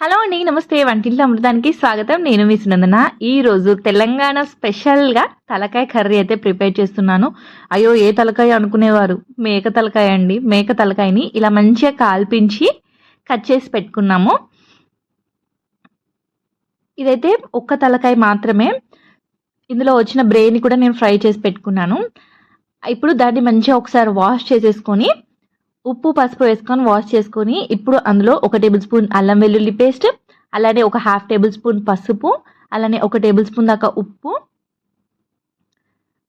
Hello అండి నమస్తే. వంటింట్లో అమృతానికి స్వాగతం. నేను మీ సునందన. ఈరోజు తెలంగాణ స్పెషల్గా తలకాయ కర్రీ అయితే ప్రిపేర్ చేస్తున్నాను. అయ్యో ఏ తలకాయ అనుకునేవారు? మేక తలకాయ అండి. మేక తలకాయని ఇలా మంచిగా కాల్పించి కట్ చేసి పెట్టుకున్నాము. ఇదైతే ఒక్క తలకాయ మాత్రమే. ఇందులో వచ్చిన బ్రెయిన్ కూడా నేను ఫ్రై చేసి పెట్టుకున్నాను. ఇప్పుడు దాన్ని మంచిగా ఒకసారి వాష్ చేసేసుకొని ఉప్పు పసుపు వేసుకొని వాష్ చేసుకొని ఇప్పుడు అందులో ఒక టేబుల్ స్పూన్ అల్లం వెల్లుల్లి పేస్ట్ అలానే ఒక హాఫ్ టేబుల్ స్పూన్ పసుపు అలానే ఒక టేబుల్ స్పూన్ దాకా ఉప్పు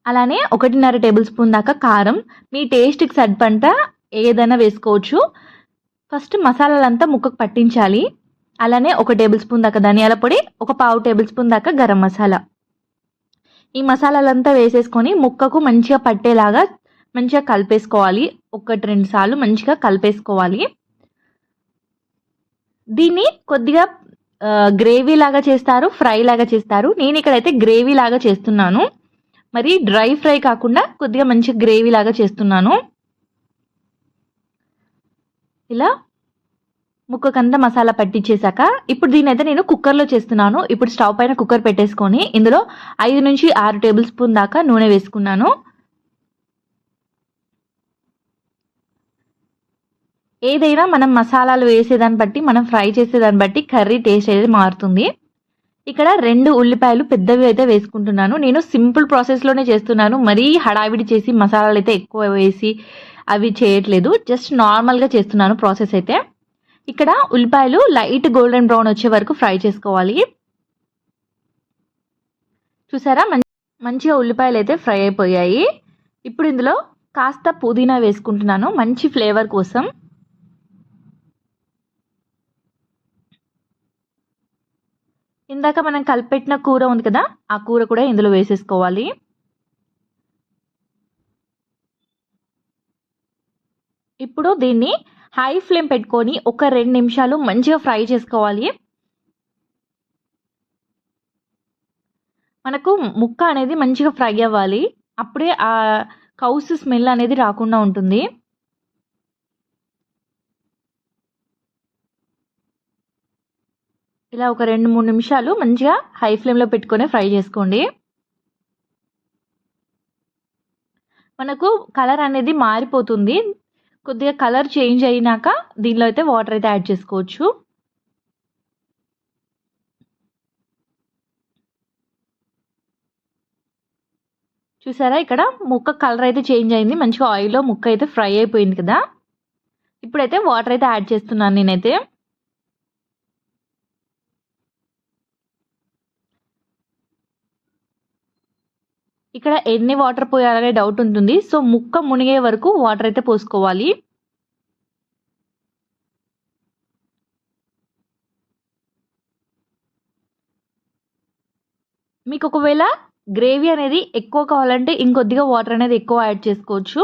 అలానే ఒకటిన్నర టేబుల్ స్పూన్ దాకా కారం. మీ టేస్ట్కి సరిపంట ఏదైనా వేసుకోవచ్చు. ఫస్ట్ మసాలాలంతా ముక్కకు పట్టించాలి. అలానే ఒక టేబుల్ స్పూన్ దాకా ధనియాల పొడి ఒక పావు టేబుల్ స్పూన్ దాకా గరం మసాలా. ఈ మసాలాలంతా వేసేసుకొని ముక్కకు మంచిగా పట్టేలాగా మంచిగా కలిపేసుకోవాలి. ఒకటి రెండు సార్లు మంచిగా కలిపేసుకోవాలి. దీన్ని కొద్దిగా గ్రేవీ లాగా చేస్తారు ఫ్రై లాగా చేస్తారు. నేను ఇక్కడైతే గ్రేవీ లాగా చేస్తున్నాను. మరి డ్రై ఫ్రై కాకుండా కొద్దిగా మంచిగా గ్రేవీ లాగా చేస్తున్నాను. ఇలా ముక్కకంతా మసాలా పట్టించేశాక ఇప్పుడు దీని అయితే నేను కుక్కర్లో చేస్తున్నాను. ఇప్పుడు స్టవ్ పైన కుక్కర్ పెట్టేసుకొని ఇందులో ఐదు నుంచి ఆరు టేబుల్ స్పూన్ దాకా నూనె వేసుకున్నాను. ఏదైనా మనం మసాలాలు వేసేదాన్ని బట్టి మనం ఫ్రై చేసేదాన్ని బట్టి కర్రీ టేస్ట్ అనేది మారుతుంది. ఇక్కడ రెండు ఉల్లిపాయలు పెద్దవి అయితే వేసుకుంటున్నాను. నేను సింపుల్ ప్రాసెస్లోనే చేస్తున్నాను. మరీ హడావిడి చేసి మసాలాలు అయితే ఎక్కువ వేసి అవి చేయట్లేదు. జస్ట్ నార్మల్గా చేస్తున్నాను ప్రాసెస్ అయితే. ఇక్కడ ఉల్లిపాయలు లైట్ గోల్డెన్ బ్రౌన్ వచ్చే వరకు ఫ్రై చేసుకోవాలి. చూసారా? మంచిగా ఉల్లిపాయలు అయితే ఫ్రై అయిపోయాయి. ఇప్పుడు ఇందులో కాస్త పుదీనా వేసుకుంటున్నాను. మంచి ఫ్లేవర్ కోసం. ఇందాక మనం కలిపెట్టిన కూర ఉంది కదా ఆ కూర కూడా ఇందులో వేసేసుకోవాలి. ఇప్పుడు దీన్ని హై ఫ్లేమ్ పెట్టుకొని ఒక రెండు నిమిషాలు మంచిగా ఫ్రై చేసుకోవాలి. మనకు ముక్క అనేది మంచిగా ఫ్రై అవ్వాలి. అప్పుడే ఆ కౌస్ స్మెల్ అనేది రాకుండా ఉంటుంది. ఇలా ఒక రెండు మూడు నిమిషాలు మంచిగా హై ఫ్లేమ్లో పెట్టుకొని ఫ్రై చేసుకోండి. మనకు కలర్ అనేది మారిపోతుంది. కొద్దిగా కలర్ చేంజ్ అయినాక దీనిలో అయితే వాటర్ అయితే యాడ్ చేసుకోవచ్చు. చూసారా ఇక్కడ ముక్క కలర్ అయితే చేంజ్ అయింది. మంచిగా ఆయిల్లో ముక్క అయితే ఫ్రై అయిపోయింది కదా. ఇప్పుడైతే వాటర్ అయితే యాడ్ చేస్తున్నాను నేనైతే. ఇక్కడ ఎన్ని వాటర్ పోయాలనే డౌట్ ఉంటుంది. సో ముక్క మునిగే వరకు వాటర్ అయితే పోసుకోవాలి. మీకు ఒకవేళ గ్రేవీ అనేది ఎక్కువ కావాలంటే ఇంకొద్దిగా వాటర్ అనేది ఎక్కువ యాడ్ చేసుకోవచ్చు.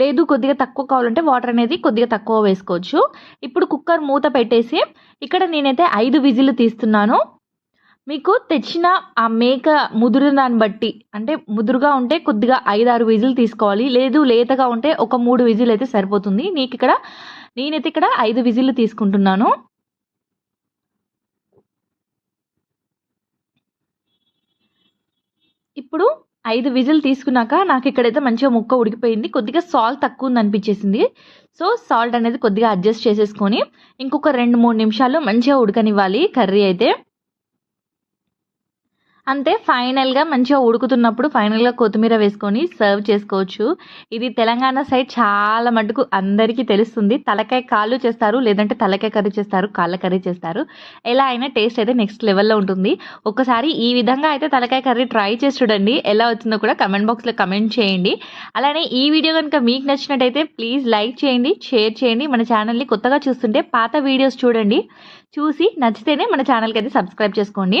లేదు కొద్దిగా తక్కువ కావాలంటే వాటర్ అనేది కొద్దిగా తక్కువ వేసుకోవచ్చు. ఇప్పుడు కుక్కర్ మూత పెట్టేసి ఇక్కడ నేనైతే ఐదు విజిల్ తీస్తున్నాను. మీకు తెచ్చిన ఆ మేక ముదురు దాన్ని బట్టి అంటే ముదురుగా ఉంటే కొద్దిగా ఐదు ఆరు విజిల్ తీసుకోవాలి లేదు లేతగా ఉంటే ఒక మూడు విజిల్ అయితే సరిపోతుంది. నీకు ఇక్కడ నేనైతే ఇక్కడ ఐదు విజిల్ తీసుకుంటున్నాను. ఇప్పుడు ఐదు విజిల్ తీసుకున్నాక నాకు ఇక్కడైతే మంచిగా ముక్క ఉడికిపోయింది. కొద్దిగా సాల్ట్ తక్కువ ఉంది అనిపించేసింది. సో సాల్ట్ అనేది కొద్దిగా అడ్జస్ట్ చేసేసుకొని ఇంకొక రెండు మూడు నిమిషాలు మంచిగా ఉడకనివ్వాలి కర్రీ అయితే. అంతే ఫైనల్గా మంచిగా ఉడుకుతున్నప్పుడు ఫైనల్గా కొత్తిమీర వేసుకొని సర్వ్ చేసుకోవచ్చు. ఇది తెలంగాణ సైడ్ చాలా మటుకు అందరికీ తెలుస్తుంది. తలకాయ కాళ్ళు చేస్తారు లేదంటే తలకాయ కర్రీ చేస్తారు కాళ్ళ కర్రీ చేస్తారు. ఎలా అయినా టేస్ట్ అయితే నెక్స్ట్ లెవెల్లో ఉంటుంది. ఒకసారి ఈ విధంగా అయితే తలకాయ కర్రీ ట్రై చేసి చూడండి. ఎలా వచ్చిందో కూడా కమెంట్ బాక్స్లో కమెంట్ చేయండి. అలానే ఈ వీడియో కనుక మీకు నచ్చినట్టయితే ప్లీజ్ లైక్ చేయండి షేర్ చేయండి. మన ఛానల్ని కొత్తగా చూస్తుంటే పాత వీడియోస్ చూడండి. చూసి నచ్చితేనే మన ఛానల్కి అయితే సబ్స్క్రైబ్ చేసుకోండి.